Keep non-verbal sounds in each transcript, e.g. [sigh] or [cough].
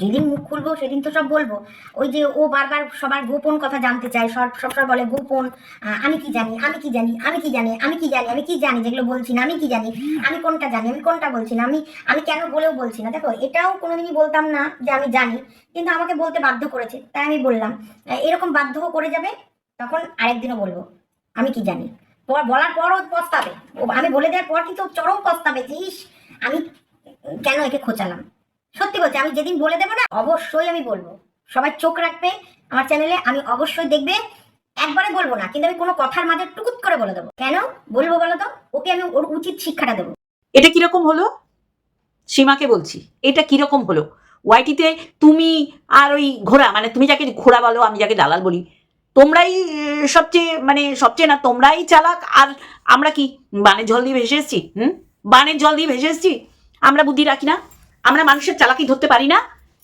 যেদিন মুখ খুলবো, সেদিন তো সব বলব। ওই যে ও বারবার সবার গোপন কথা জানতে চায়, সব সবসময় বলে গোপন আমি কি জানি, আমি কি জানি, আমি কি জানি, আমি কি জানি, আমি কি জানি, যেগুলো বলছি না, আমি কি জানি, আমি কোনটা জানি, আমি কোনটা বলছি না, আমি আমি কেন বলেও বলছি না। দেখো, এটাও কোনোদিনই বলতাম না যে আমি জানি, কিন্তু আমাকে বলতে বাধ্য করেছে, তাই আমি বললাম। এরকম বাধ্য করে যাবে, তখন আরেকদিনও বলব, আমি কি জানি। বলার পরও পস্তাবে। আমি বলে দেওয়ার পর কিন্তু চরম পস্তাবে যে, ইস, আমি কেন একে খোঁচালাম? সত্যি বলছি, আমি যেদিন বলে দেবো না, অবশ্যই আমি বলব। সবাই চোখ রাখবে, আমার চ্যানেলে আমি অবশ্যই দেখবে, একবারে বলব না, কিন্তু আমি কোনো কথার মাঝে টুকুত করে বলে দেবো। কেন? বলব বলো তো, ওকে আমি ওর উচিত শিক্ষাটা দেবো। এটা কীরকম হলো? সীমাকে বলছি, এটা কীরকম হলো? ওয়াইটিতে তুমি আর ওই ঘোড়া মানে তুমি যাকে ঘোড়া বলো, আমি যাকে দালাল বলি, তোমরাই সবচেয়ে মানে সবচেয়ে না, তোমরাই চালাক, আর আমরা কি, বানের জল দিয়ে ভেসে এসছি? হুম? বানের জল দিয়ে ভেসে এসছি? আমরা বুদ্ধি রাখি না? আমরা মানুষের চালাকি ধরতে পারি না?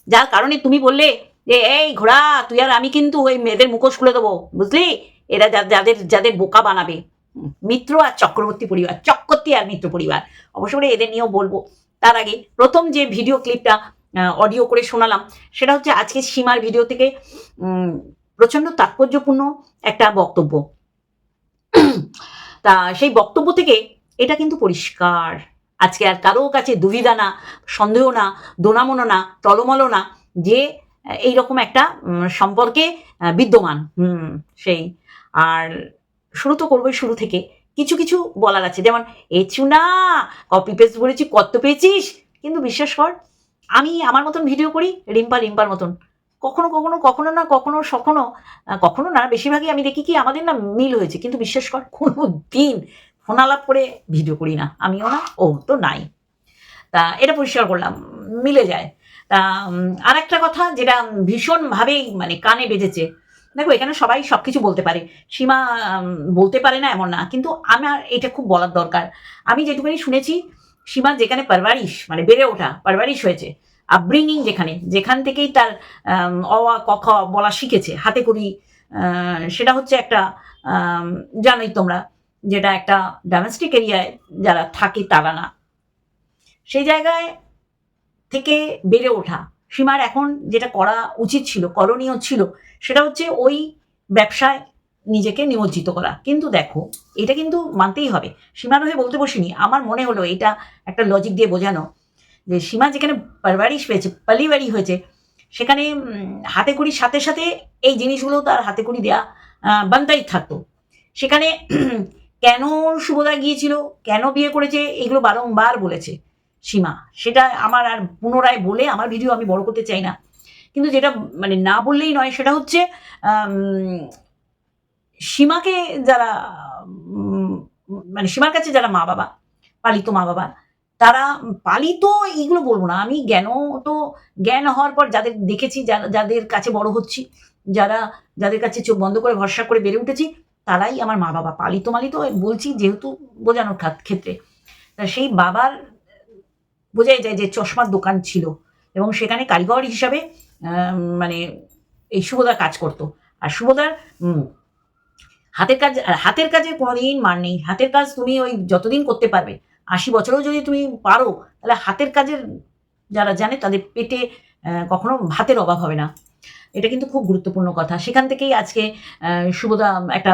যার কারণে তুমি বললে যে, এই ঘোড়া, তুই আর আমি কিন্তু ওই মেয়েদের মুখোশ খুলে দেবো। বুঝলি? এরা যাদের যাদের বোকা বানাবে। মিত্র আর চক্রবর্তী পরিবার, চক্রবর্তী আর মিত্র পরিবার। অবশ্য করে এদের নিয়েও বলব। তার আগে প্রথম যে ভিডিও ক্লিপটা অডিও করে শোনালাম, সেটা হচ্ছে আজকে সীমার ভিডিও থেকে প্রচণ্ড তাৎপর্যপূর্ণ একটা বক্তব্য। [clears throat] তা সেই বক্তব্য থেকে এটা কিন্তু পরিষ্কার। আজকে আর কারও কাছে দুবিধা না সন্দেহ না দোনামনো না টলমলো না যে আহ, এইরকম একটা সম্পর্কে বিদ্যমান হুম সেই। আর শুরু তো করবোই শুরু থেকে। কিছু কিছু বলার আছে। যেমন এ চুনা কপি পেস্ট বলেছি কত পেয়েছিস? কিন্তু বিশ্বাস কর আমি আমার মতন ভিডিও করি রিম্পা রিম্পার মতন। কখনো কখনো কখনো না কখনো সখনো কখনো না বেশিরভাগই আমি দেখি কি আমাদের না মিল হয়েছে। কিন্তু বিশ্বাস কর কোনো দিন ফোন আলাপ করে ভিডিও করি না। আমিও না ও তো নাই। তা এটা পরিষ্কার করলাম মিলে যায়। তা আর একটা কথা যেটা ভীষণভাবেই মানে কানে বেজেছে। দেখো এখানে সবাই সব কিছু বলতে পারে। সীমা বলতে পারে না এমন না কিন্তু আমার এটা খুব বলার দরকার। আমি যেটুকুনি শুনেছি সীমা যেখানে পারভারিশ মানে বেড়ে ওঠা পারভারিশ হয়েছে আপব্রিঙ্গিং যেখানে যেখান থেকেই তার অ আ, খ বলা শিখেছে হাতে করি সেটা হচ্ছে একটা জানোই তোমরা। যেটা একটা ডোমেস্টিক এরিয়ায় যারা থাকে তারা না। সেই জায়গায় থেকে বেড়ে ওঠা সীমার এখন যেটা করা উচিত ছিল, করণীয় ছিল, সেটা হচ্ছে ওই ব্যবসায় নিজেকে নিমজ্জিত করা। কিন্তু দেখো, এটা কিন্তু মানতেই হবে। সীমার হয়ে বলতে বসিনি, আমার মনে হলো এটা একটা লজিক দিয়ে বোঝানো যে সীমা যেখানে পারবারিশ পেয়েছে পালিবাড়ি হয়েছে, সেখানে হাতে কুড়ির সাথে সাথে এই জিনিসগুলো তার হাতে কুড়ি দেওয়া বান্তাই থাকতো। সেখানে কেন শুভদা গিয়েছিল? কেন বিয়ে করেছে? এগুলো বারংবার বলেছে সীমা। সেটা আমার আর পুনরায় বলে আমার ভিডিও আমি বড় করতে চাই না। কিন্তু যেটা মানে না বললেই নয়, সেটা হচ্ছে সীমাকে যারা মানে সীমার কাছে যারা মা বাবা, পালিত মা বাবা, তারা পালিত এইগুলো বলব না। আমি জ্ঞান তো, জ্ঞান হওয়ার পর যাদের দেখেছি যারা যাদের কাছে বড় হচ্ছি, যারা, যাদের কাছে চোখ বন্ধ করে ভরসা করে বেড়ে উঠেছি তারাই আমার মা বাবা, পালিত মালিত বলছি যেহেতু বোঝানোর ক্ষেত্রে। তা সেই বাবার বোঝাই যায় যে চশমার দোকান ছিল এবং সেখানে কারিগর হিসাবে মানে এই শুভদা কাজ করতো। আর শুভদার হাতের কাজ হাতের কাজে কোনোদিন মার নেই। হাতের কাজ তুমি ওই যতদিন করতে পারবে, আশি বছরেও যদি তুমি পারো, তাহলে হাতের কাজের যারা জানে তাদের পেটে কখনো ভাতের অভাব হবে না। এটা কিন্তু খুব গুরুত্বপূর্ণ কথা। সেখান থেকেই আজকে শুভদা একটা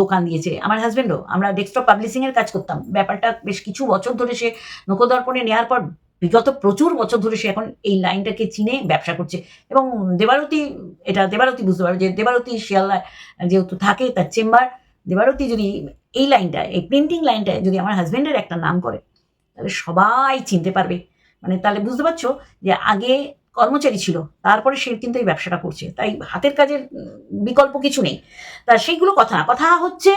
দোকান দিয়েছে। আমার হাজব্যান্ডও আমরা ডেস্কটপ পাবলিশিং এর কাজ করতাম। ব্যাপারটা বেশ কিছু বছর ধরে সে নৌকদর্পণে নেওয়ার পর, বিগত প্রচুর বছর ধরে সে এখন এই লাইনটাকে চিনে ব্যবসা করছে। এবং দেবারতী, এটা দেবারতী বুঝতে পারো যে দেবারতী শিয়ালদা যেহেতু থাকে তার চেম্বার, দেবারতী যদি এই লাইনটায় এই প্রিন্টিং লাইনটায় যদি আমার হাজব্যান্ডের একটা নাম করে, তাহলে সবাই চিনতে পারবে। মানে তাহলে বুঝতে পারছ যে আগে কর্মচারী ছিল, তারপরে সে কিন্তু এই ব্যবসাটা করছে। তাই হাতের কাজের বিকল্প কিছু নেই। তা সেইগুলো কথা না কথা হচ্ছে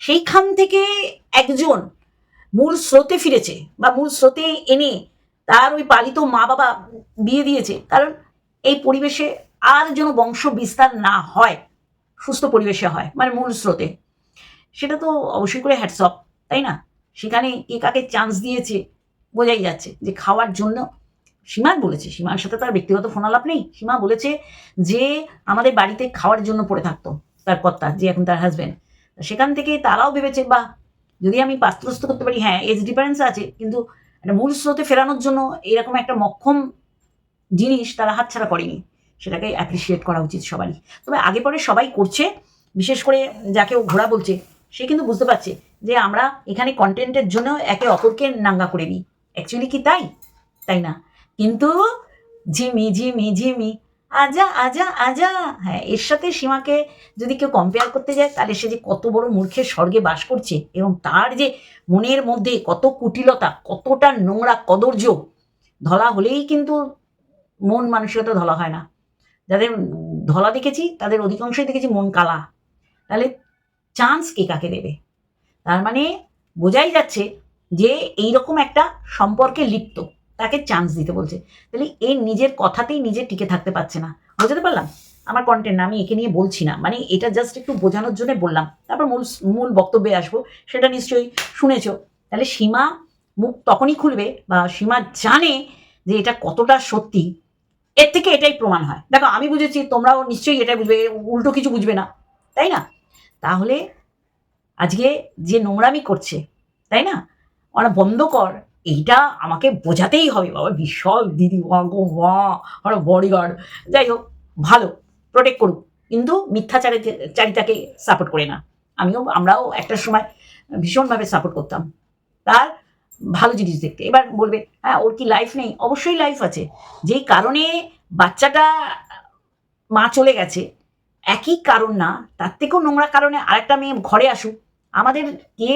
সেইখান থেকে একজন মূল স্রোতে ফিরেছে বা মূল স্রোতে এনে তার ওই পালিত মা বাবা বিয়ে দিয়েছে। কারণ এই পরিবেশে আর যেন বংশ বিস্তার না হয়, সুস্থ পরিবেশে হয় মানে মূল স্রোতে। সেটা তো অবশ্যই করে হ্যাটসঅপ তাই না? সেখানে কে কাকে চান্স দিয়েছে, বোঝাই যাচ্ছে যে খাওয়ার জন্য সীমান বলেছে, সীমার সাথে তার ব্যক্তিগত ফোন আলাপ নেই। সীমা বলেছে যে আমাদের বাড়িতে খাওয়ার জন্য পড়ে থাকতো তার কর্তা, যে এখন তার হাজবেন্ড সেখান থেকে তারাও ভেবেছে বা যদি আমি পাস্তুস্ত করতে পারি হ্যাঁ এজ ডিফারেন্স আছে, কিন্তু একটা মূল স্রোতে ফেরানোর জন্য এরকম একটা মক্ষম জিনিস তারা হাতছাড়া করেনি। সেটাকে অ্যাপ্রিসিয়েট করা উচিত সবারই। তবে আগে পরে সবাই করছে, বিশেষ করে যাকে ও ঘোড়া বলছে, সে কিন্তু বুঝতে পারছে যে আমরা এখানে কন্টেন্টের জন্য একে অপরকে নাঙ্গা করে নিই। অ্যাকচুয়ালি কি তাই? তাই না? কিন্তু ঝিমি ঝিমি ঝিমি, আজা আজা আজা। হ্যাঁ এর সাথে সীমাকে যদি কেউ কম্পেয়ার করতে যায়, তাহলে সে যে কত বড় মূর্খের স্বর্গে বাস করছে এবং তার যে মনের মধ্যে কত কুটিলতা, কতটা নোংরা কদর্য ধলা হলেই কিন্তু মন মানসিকতা ধলা হয় না। যাদের ধলা দেখেছি, তাদের অধিকাংশই দেখেছি মন কালা। তাহলে চান্স কে কাকে দেবে? তার মানে বোঝাই যাচ্ছে যে এইরকম একটা সম্পর্কে লিপ্ত। তাকে চান্স দিতে বলছে। তাহলে এ নিজের কথাতেই নিজে টিকে থাকতে পারছে না। বুঝতে পারলাম? আমার কন্টেন্ট আমি একে নিয়ে বলছি না। মানে এটা জাস্ট একটু বোঝানোর জন্য বললাম। তারপর মূল মূল বক্তব্যে আসব। সেটা নিশ্চয়ই শুনেছো। তাহলে সীমা মুখ তখনই খুলবে বা সীমা জানে যে এটা কতটা সত্যি। এর থেকে এটাই প্রমাণ হয়। দেখো, আমি বুঝেছি, তোমরাও নিশ্চয়ই এটাই বুঝবে। উল্টো কিছু বুঝবে না। তাই না? তাহলে আজকে যে নোংরামি করছে, তাই না? ওরা বন্ধ কর। এইটা আমাকে বোঝাতেই হবে। বাবা, বিশাল দিদি গো, মা আর বডিগার্ড যাই হোক, ভালো প্রোটেক্ট করুক। কিন্তু মিথ্যাচারে চারিতাকে সাপোর্ট করে না। আমিও, আমরাও একটা সময় ভীষণভাবে সাপোর্ট করতাম। তার ভালো জিনিস দেখতে। এবার বলবে হ্যাঁ ওর কি লাইফ নেই? অবশ্যই লাইফ আছে। যেই কারণে বাচ্চাটা মা চলে গেছে, একই কারণ না, তার থেকেও নোংরা কারণে আরেকটা মেয়ে ঘরে আসুক। আমাদের কে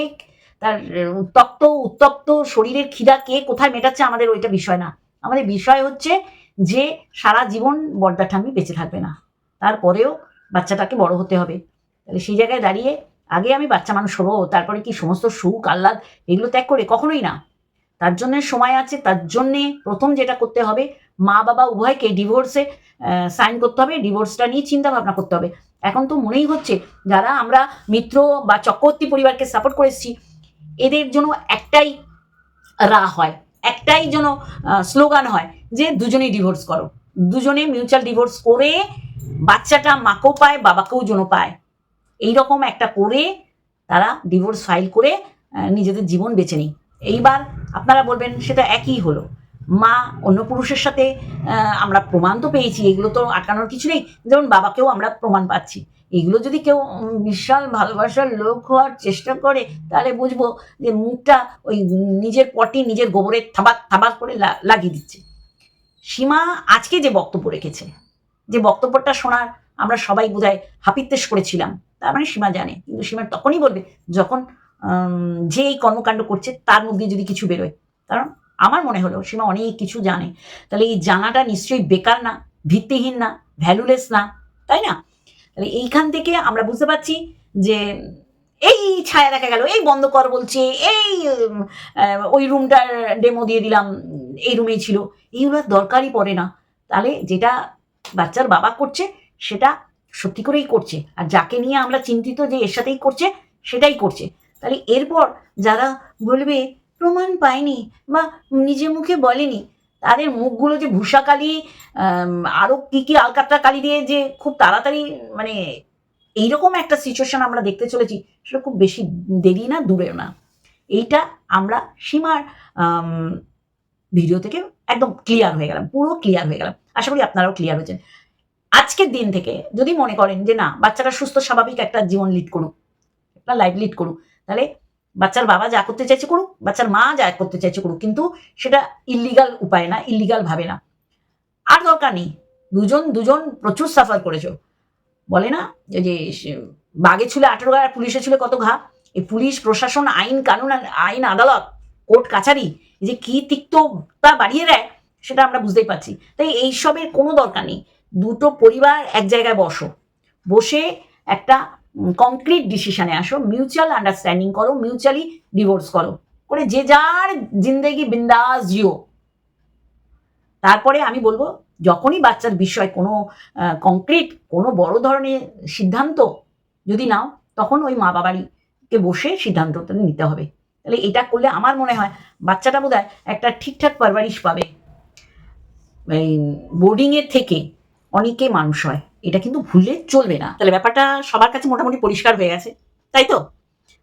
তার উত্তপ্ত উত্তপ্ত শরীরের খিদা কে কোথায় মেটাচ্ছে আমাদের ওইটা বিষয় না। আমাদের বিষয় হচ্ছে যে সারা জীবন বর্দা ঠাম্মি বেঁচে থাকবে না। তারপরেও বাচ্চাটাকে বড় হতে হবে। তাহলে সেই জায়গায় দাঁড়িয়ে আগে আমি বাচ্চা মানুষ হব, তারপরে কি সমস্ত সুখ, আহ্লাদ এগুলো ত্যাগ করে কখনোই না। তার জন্য সময় আছে, তার জন্যে প্রথম যেটা করতে হবে, মা বাবা উভয়কে ডিভোর্সে সাইন করতে হবে ডিভোর্সটা নিয়ে চিন্তা ভাবনা করতে হবে। এখন তো মনেই হচ্ছে যারা আমরা মিত্র বা চক্রবর্তী পরিবারকে সাপোর্ট করেছি এদের জন্য একটাই রা হয়, একটাই যেন স্লোগান হয় যে দুজনেই ডিভোর্স করো। দুজনে মিউচুয়াল ডিভোর্স করে বাচ্চাটা মাকেও পায়, বাবাকেও যেন পায়। এইরকম একটা করে তারা ডিভোর্স ফাইল করে নিজেদের জীবন বেছে নিই। এইবার আপনারা বলবেন সেটা একই হলো। মা অন্য পুরুষের সাথে আমরা প্রমাণ তো পেয়েছি, এগুলো তো আটকানোর কিছু নেই। যেমন বাবাকেও আমরা প্রমাণ পাচ্ছি। এগুলো যদি কেউ বিশাল ভালোবাসার লোক হওয়ার চেষ্টা করে, তাহলে বুঝব যে মুখটা ওই নিজের পটি নিজের গোবরের থাবাক থাবাক করে লাগিয়ে দিচ্ছে। সীমা আজকে যে বক্তব্য রেখেছে, যে বক্তব্যটা শোনার আমরা সবাই বোধহয় হাপিত্তেশ করেছিলাম, তার মানে সীমা জানে, কিন্তু সীমা তখনই বলবে যখন যে এই কর্মকাণ্ড করছে তার মধ্যে যদি কিছু বেরোয়। কারণ আমার মনে হলো সীমা অনেক কিছু জানে, তাহলে এই জানাটা নিশ্চয়ই বেকার না, ভিত্তিহীন না ভ্যালুলেস না, তাই না? তাহলে এইখান থেকে আমরা বুঝতে পারছি যে এই ছায়া দেখা গেল, এই বন্ধ কর বলছে, এই ওই রুমটার ডেমো দিয়ে দিলাম, এই রুমেই ছিল। এইগুলোর দরকারই পড়ে না। তাহলে যেটা বাচ্চার বাবা করছে, সেটা সত্যি করেই করছে। আর যাকে নিয়ে আমরা চিন্তিত যে এর সাথেই করছে, সেটাই করছে। তাহলে এরপর যারা বলবে, প্রমাণ পায়নি বা নিজে মুখে বলেনি তাদের মুখগুলো যে ভূষাকালি আরও কী কী আলকাতরা কালি দিয়ে যে খুব তাড়াতাড়ি মানে এইরকম একটা সিচুয়েশন আমরা দেখতে চলেছি, সেটা খুব বেশি দেরি না, দূরেও না। এইটা আমরা সীমার ভিডিও থেকে একদম ক্লিয়ার হয়ে গেলাম, পুরো ক্লিয়ার হয়ে গেলাম। আশা করি আপনারাও ক্লিয়ার হয়েছেন। আজকের দিন থেকে যদি মনে করেন যে না বাচ্চাটা সুস্থ, স্বাভাবিক একটা জীবন লিড করুক, একটা লাইফ লিড করুক, তাহলে বাচ্চার বাবা যা করতে চাইছে করুক, বাচ্চার মা যা করতে চাইছে করুক, কিন্তু সেটা ইলিগাল উপায় না ইলিগাল ভাবে না। আর দরকার নেই, দুজন দুজন প্রচুর সাফার করেছ। বলে না যে- বাঘে ছুলে আঠেরো ঘা আর পুলিশে ছিল কত ঘা? এই পুলিশ, প্রশাসন, আইন, কানুন, আইন, আদালত, কোর্ট, কাছারি যে কি তিক্ততা বাড়িয়ে দেয়, সেটা আমরা বুঝতেই পারছি। তাই এইসবের কোনো দরকার নেই। দুটো পরিবার এক জায়গায় বসো। বসে একটা কংক্রিট ডিসিশনে আসো মিউচুয়াল আন্ডারস্ট্যান্ডিং করো মিউচুয়ালি ডিভোর্স করো। করে যে যার জিন্দেগি বিন্দাস জিও। তারপরে আমি বলব, যখনই বাচ্চার বিষয় কোনো কংক্রিট কোনো বড় ধরনের সিদ্ধান্ত যদি নাও, তখন ওই মা বাবারইকে বসে সিদ্ধান্তটা নিতে হবে। তাহলে এটা করলে আমার মনে হয়, বাচ্চাটা বোধ একটা ঠিকঠাক পারভারিশ পাবে। বোর্ডিংয়ের থেকে অনেকে মানুষ হয়। এটা কিন্তু ভুললে চলবে না। তাহলে ব্যাপারটা সবার কাছে মোটামুটি পরিষ্কার হয়ে গেছে, তাই তো?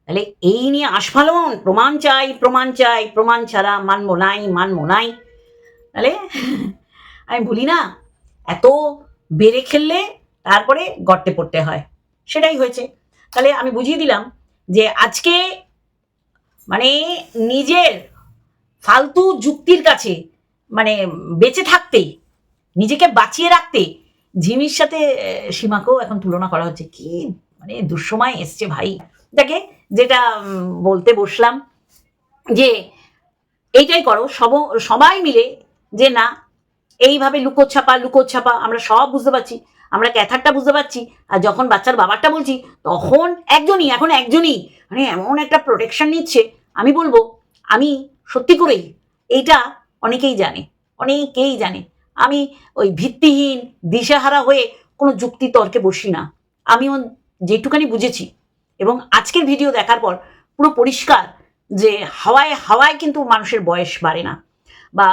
তাহলে এই নিয়ে আস্ফালন প্রমাণ চাই প্রমাণ চাই, প্রমাণ ছাড়া মানবো নাই মানবো নাই। তাহলে আমি বলি না, এত বেড়ে খেললে তারপরে গর্তে পড়তে হয়, সেটাই হয়েছে। তাহলে আমি বুঝিয়ে দিলাম যে আজকে মানে নিজের ফালতু যুক্তির কাছে মানে বেঁচে থাকতে নিজেকে বাঁচিয়ে রাখতে ঝিমির সাথে সীমাকেও এখন তুলনা করা হচ্ছে। কি মানে দুঃসময় এসছে ভাই। দেখে যেটা বলতে বসলাম যে, এইটাই করো, সব, সবাই মিলে যে না, এইভাবে লুকোছাপা লুকোছাপা আমরা সব বুঝতে পারছি, আমরা ক্যাথারটা বুঝতে পারছি, আর যখন বাচ্চার বাবারটা বলছি, তখন একজনই, এখন একজনই মানে এমন একটা প্রোটেকশন নিচ্ছে, আমি বলব, আমি সত্যি করেই, এইটা অনেকেই জানে অনেকেই জানে। আমি ওই ভিত্তিহীন, দিশাহারা হয়ে কোনো যুক্তি তর্কে বসি না। আমিও যেটুকানি বুঝেছি। এবং আজকের ভিডিও দেখার পর পুরো পরিষ্কার যে হাওয়ায় হাওয়ায় কিন্তু মানুষের বয়স বাড়ে না। বা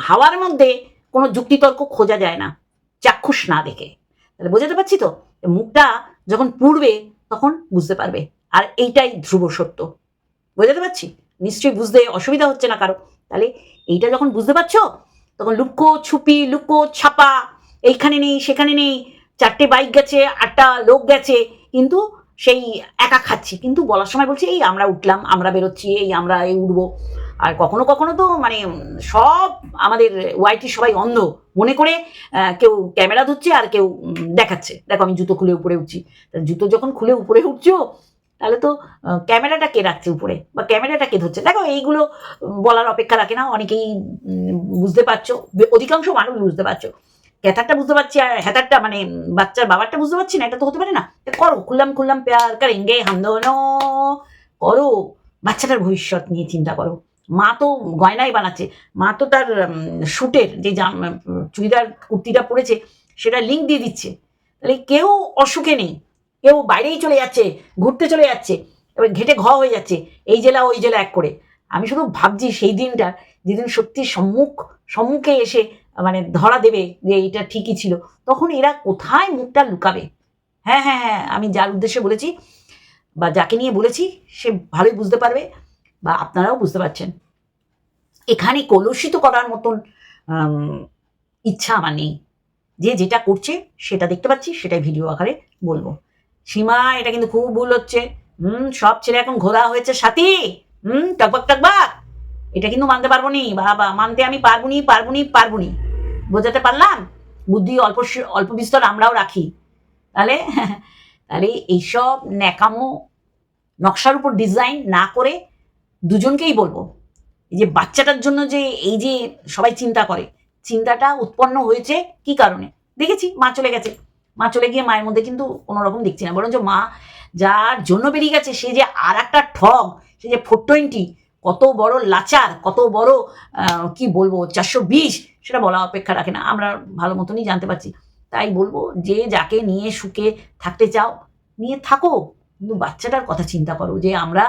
হাওয়ার মধ্যে কোনো যুক্তিতর্ক খোঁজা যায় না। চাক্ষুষ না দেখে। তাহলে বোঝাতে পারছি তো? মুখটা যখন পুড়বে তখন বুঝতে পারবে। আর এইটাই ধ্রুব সত্য। বোঝাতে পারছি? নিশ্চয়ই বুঝতে অসুবিধা হচ্ছে না কারও। তাহলে এইটা যখন বুঝতে পারছ তখন লুকো ছুপি, লুকো ছাপা, এইখানে নেই, সেখানে নেই, চারটে বাইক গেছে, আটটা লোক গেছে, কিন্তু সেই একা খাচ্ছি। কিন্তু বলার সময় বলছি, এই আমরা উঠলাম, আমরা বেরোচ্ছি, এই আমরা এই উঠবো। আর কখনো কখনো তো মানে সব আমাদের ওয়াইটি সবাই অন্ধ। মনে করে কেউ ক্যামেরা ধরছে আর কেউ দেখাচ্ছে। দেখো, আমি জুতো খুলে উপরে উঠছি। জুতো যখন খুলে উপরে উঠছো তাহলে তো ক্যামেরাটা কে রাখছে উপরে? বা ক্যামেরাটা কে ধরছে? দেখো, এইগুলো বলার অপেক্ষা রাখে না, অনেকেই বুঝতে পারছ। অধিকাংশ মানুষ বুঝতে পারছ। ক্যাথারটা বুঝতে পারছি আর হ্যাথারটা মানে বাচ্চার বাবারটা বুঝতে পারছি না, এটা তো হতে পারে না? করো, খুললাম খুললাম, প্যার, কারেঙ্গে হাম দোনো করো। বাচ্চাটার ভবিষ্যৎ নিয়ে চিন্তা করো। মা তো গয়নাই বানাচ্ছে। মা তো তার শুটের যে জাম চুড়িদার, কুর্তিটা পরেছে, সেটা লিঙ্ক দিয়ে দিচ্ছে। তাহলে কেউ অসুখে নেই। কেউ বাইরেই চলে যাচ্ছে, ঘুরতে চলে যাচ্ছে, এবার ঘেটে ঘ হয়ে যাচ্ছে, এই জেলা, ওই জেলা এক করে। আমি শুধু ভাবছি সেই দিনটা, যেদিন সত্যি সম্মুখ, সম্মুখে এসে মানে ধরা দেবে যে এটা ঠিকই ছিল, তখন এরা কোথায় মুখটা লুকাবে? হ্যাঁ হ্যাঁ হ্যাঁ আমি যার উদ্দেশ্যে বলেছি, বা যাকে নিয়ে বলেছি, সে ভালোই বুঝতে পারবে, বা আপনারাও বুঝতে পারছেন। এখানে কলুষিত করার মতন ইচ্ছা আমার নেই। যে যেটা করছে, সেটা দেখতে পাচ্ছি, সেটাই ভিডিও আকারে বলব। সীমা, এটা কিন্তু খুব ভুল হচ্ছে। হুম, সব ছেলে এখন ঘোরা হয়েছে, সাথী! হুম, টকবাক টকবাক! এটা কিন্তু মানতে পারব নি। বাবা, মানতে আমি পারব নি পারব নি পারব নি। বোঝাতে পারলাম? বুদ্ধি অল্প অল্প বিস্তর আমরাও রাখি। তাহলে [laughs] তাহলে এইসব ন্যাকামো, নকশার উপর ডিজাইন না করে দুজনকেই বলব। এই যে বাচ্চাটার জন্য যে, এই যে সবাই চিন্তা করে, চিন্তাটা উৎপন্ন হয়েছে কি কারণে? দেখেছি, মা চলে গেছে। মা চলে গিয়ে মায়ের মধ্যে কিন্তু কোনো রকম দেখছি না। বরঞ্চ মা যার জন্য বেরিয়ে গেছে, সে যে আর একটা ঠগ, সে যে ফোর টোয়েন্টি কত বড় লাচার, কত বড় কি বলব, চারশো বিশ, সেটা বলা অপেক্ষা রাখে না। আমরা ভালো মতনই জানতে পারছি। তাই বলব, যে যাকে নিয়ে সুখে থাকতে চাও, নিয়ে থাকো। কিন্তু বাচ্চাটার কথা চিন্তা করো যে আমরা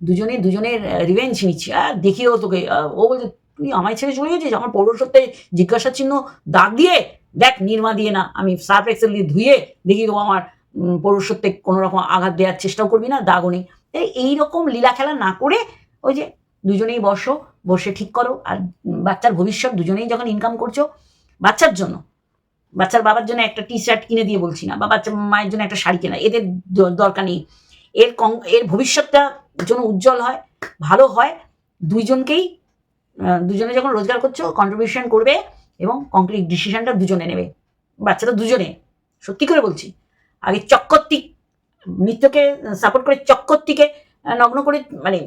দুজনে দুজনের রিভেঞ্জ নিচ্ছি। আর দেখিও তোকে ও বলছে, তুই আমায় ছেড়ে চলে গেছিস? আমার পৌরসত্বে জিজ্ঞাসা চিহ্ন দাগ দিয়ে দেখ নির্মা দিয়ে না আমি সার্ফ এক্সেল দিয়ে ধুয়ে দেখি তো আমার উম, পৌরসত্বে কোনো রকম আঘাত দেওয়ার চেষ্টাও করবি না দাগও নেই তাই এইরকম লীলা খেলা না করে ওই যে দুজনেই বসো বসে ঠিক করো আর বাচ্চার ভবিষ্যৎ দুজনেই যখন ইনকাম করছ বাচ্চার জন্য বাচ্চার বাবার জন্য একটা টি শার্ট কিনে দিয়ে বলছি না বা বাচ্চা মায়ের জন্য একটা শাড়ি কেনা এদের দরকার নেই। এর কং- এর ভবিষ্যৎটা যেন উজ্জ্বল হয় ভালো হয় দুইজনকেই দুজনে যখন রোজগার করছ কন্ট্রিবিউশন করবে এবং কংক্রিট ডিসিশনটা দুজনে নেবে। বাচ্চাটা দুজনে, সত্যি করে বলছি। আগে চক্করতিক নৃত্যকে সাপোর্ট করে চক্করটিকে নগ্ন করে মানে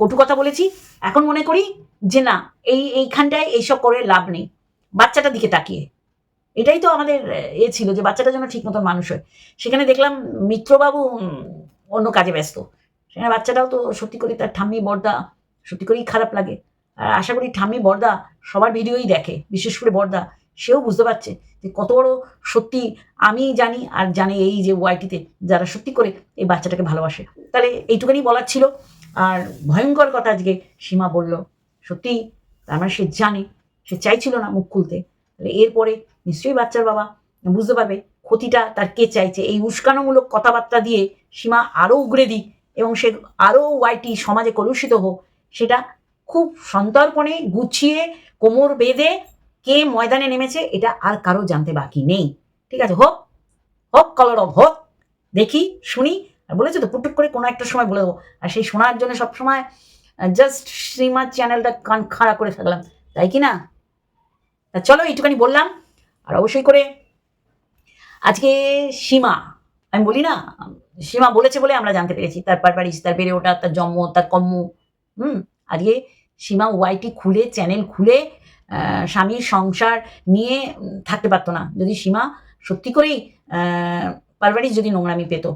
কটু কথা বলেছি। এখন মনে করি যে না, এই, এইখানটায় এইসব করে লাভ নেই। বাচ্চাটার দিকে তাকিয়ে। এটাই তো আমাদের এ ছিল যে বাচ্চাটা যেন ঠিক মতন মানুষ হয়। সেখানে দেখলাম মিত্রবাবু অন্য কাজে ব্যস্ত। সেখানে বাচ্চাটাও তো সত্যি করে তার ঠাম্মি বর্দা সত্যি করেই খারাপ লাগে। আর আশা করি ঠাম্মি বর্দা সবার ভিডিওই দেখে, বিশেষ করে বর্দা, সেও বুঝতে পারছে যে কত বড় সত্যি আমি জানি আর জানে এই যে ওয়াইটিতে যারা সত্যি করে এই বাচ্চাটাকে ভালোবাসে। তাহলে এইটুখানি বলার ছিল। আর ভয়ঙ্কর কথা আজকে সীমা বলল, সত্যি, তার মানে সে জানে, সে চাইছিল না মুখ খুলতে। তাহলে এরপরে নিশ্চয়ই বাচ্চার বাবা বুঝতে পারবে ক্ষতিটা তার কে চাইছে। এই উস্কানোমূলক কথাবার্তা দিয়ে সীমা আরও উগড়ে দিক এবং সে আরও ওয়াইটি সমাজে কলুষিত হোক, সেটা খুব সন্তর্পণে গুছিয়ে কোমর বেঁধে কে ময়দানে নেমেছে, এটা আর কারও জানতে বাকি নেই। ঠিক আছে, হোক হোক কলর অফ হোক, দেখি, শুনি। আর বলেছে তো পুটুক করে কোনো একটা সময় বলে দেবো। আর সেই শোনার জন্য সবসময় জাস্ট শ্রীমার চ্যানেলটা কান খাড়া করে থাকলাম। তাই কি না? তা চলো, এইটুখানি বললাম। আর অবশ্যই করে, আজকে সীমা, আমি বলি না, সীমা বলেছে বলে আমরা জানতে পেরেছি। তার পারপারিস তার বেড়ে ওঠা, তার জন্ম, তার কম্ম, হুম? আজকে সীমা ওয়াইটি খুলে, চ্যানেল খুলে স্বামীর সংসার নিয়ে থাকতে পারতো না। যদি সীমা সত্যি করেই পারভারিস যদি নোংরামি পেত,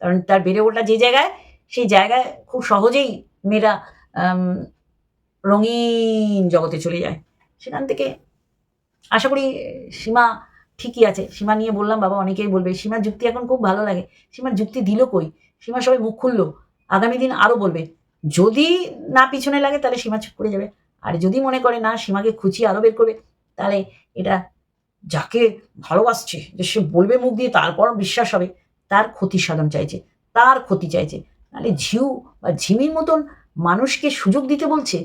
কারণ তার বেড়ে ওঠা যে জায়গায়, সেই জায়গায় খুব সহজেই মেয়েরা রঙিন জগতে চলে যায়। সেখান থেকে আশা করি সীমা ঠিকই আছে। সীমা নিয়ে বললাম, বাবা অনেকেই বলবে, সীমার যুক্তি এখন খুব ভালো লাগে। সীমার যুক্তি দিল কই? সীমা সবাই মুখ খুললো। আগামী দিন আরও বলবে। যদি না পিছনে লাগে তাহলে সীমা চুপ করে যাবে। আর যদি মনে করে না, সীমাকে খুঁচিয়ে আরও বের করবে, তাহলে এটা যাকে ভালোবাসছে, যে সে বলবে মুখ দিয়ে তারপর বিশ্বাস হবে, তার ক্ষতি সাধন চাইছে, তার ক্ষতি চাইছে। নাহলে ঝিউ বা ঝিমির মতন মানুষকে সুযোগ দিতে বলছে,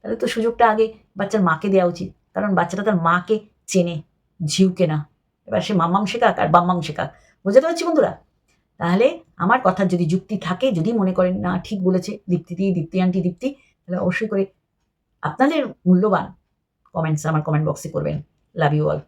তাহলে তো সুযোগটা আগে বাচ্চার মাকে দেওয়া উচিত। কারণ বাচ্চাটা তার মাকে চেনে, ঝিউকে না। এবার সে মাম্মাম শেখাক আর বাম্মাম শেখাক। বুঝতে পারছি বন্ধুরা? তাহলে আমার কথার যদি যুক্তি থাকে, যদি মনে করেন, না, ঠিক বলেছে, দীপ্তি দিয়ে দীপ্তি আন্টি, দীপ্তি তাহলে অবশ্যই করে আপনাদের মূল্যবান কমেন্টস আমার কমেন্ট বক্সে করবেন। Love you all